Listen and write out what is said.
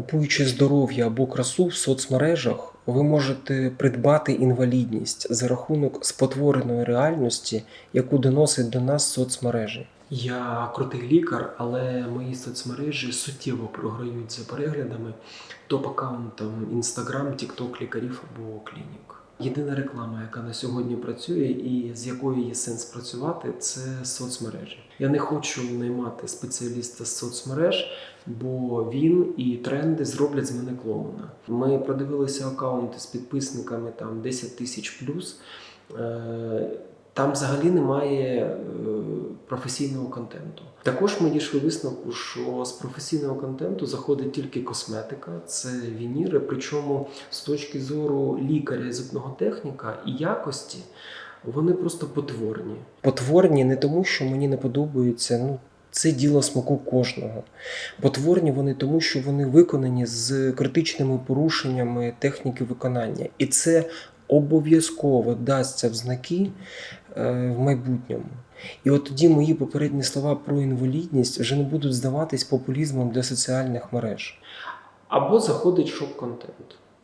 Купуючи здоров'я або красу в соцмережах, ви можете придбати інвалідність за рахунок спотвореної реальності, яку доносить до нас соцмережі. Я крутий лікар, але мої соцмережі суттєво програють за переглядами топ-аккаунтам Instagram, TikTok лікарів або клінік. Єдина реклама, яка на сьогодні працює і з якою є сенс працювати, це соцмережі. Я не хочу наймати спеціаліста з соцмереж, бо він і тренди зроблять з мене клоуна. Ми продивилися аккаунти з підписниками там 10 тисяч плюс. Там взагалі немає е, професійного контенту. Також ми дійшли висновку, що з професійного контенту заходить тільки косметика, це вініри. Причому з точки зору лікаря і зубного техніка і якості вони просто потворні. Потворні не тому, що мені не подобаються. Ну, це діло смаку кожного. Потворні вони тому, що вони виконані з критичними порушеннями техніки виконання. І це обов'язково дасться в знаки е, в майбутньому. І от тоді мої попередні слова про інвалідність вже не будуть здаватись популізмом для соціальних мереж. Або заходить шок-контент.